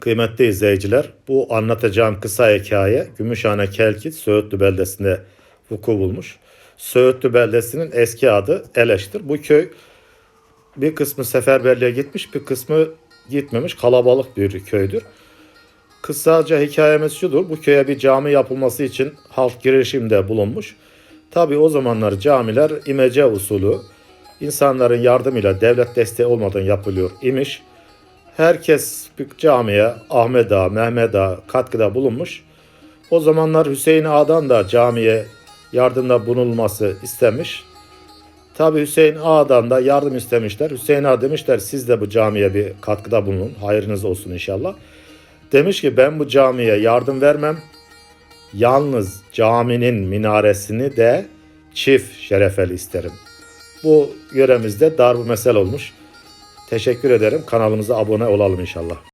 Kıymetli izleyiciler, bu anlatacağım kısa hikaye Gümüşhane Kelkit Söğütlü beldesinde vuku bulmuş. Söğütlü beldesinin eski adı Eleş'tir. Bu köy bir kısmı seferberliğe gitmiş, bir kısmı gitmemiş. Kalabalık bir köydür. Kısaca hikayemiz şudur. Bu köye bir cami yapılması için halk girişimde bulunmuş. Tabi o zamanlar camiler imece usulü insanların yardımıyla devlet desteği olmadan yapılıyor imiş. Herkes camiye Ahmet Ağa, Mehmet Ağa katkıda bulunmuş. O zamanlar Hüseyin Ağa'dan da camiye yardımda bulunulması istemiş. Tabi Hüseyin Ağa'dan da yardım istemişler. Hüseyin Ağa demişler siz de bu camiye bir katkıda bulunun. Hayrınız olsun inşallah. Demiş ki ben bu camiye yardım vermem. Yalnız caminin minaresini de çift şerefeli isterim. Bu yöremizde darbu mesel olmuş. Teşekkür ederim. Kanalımıza abone olalım inşallah.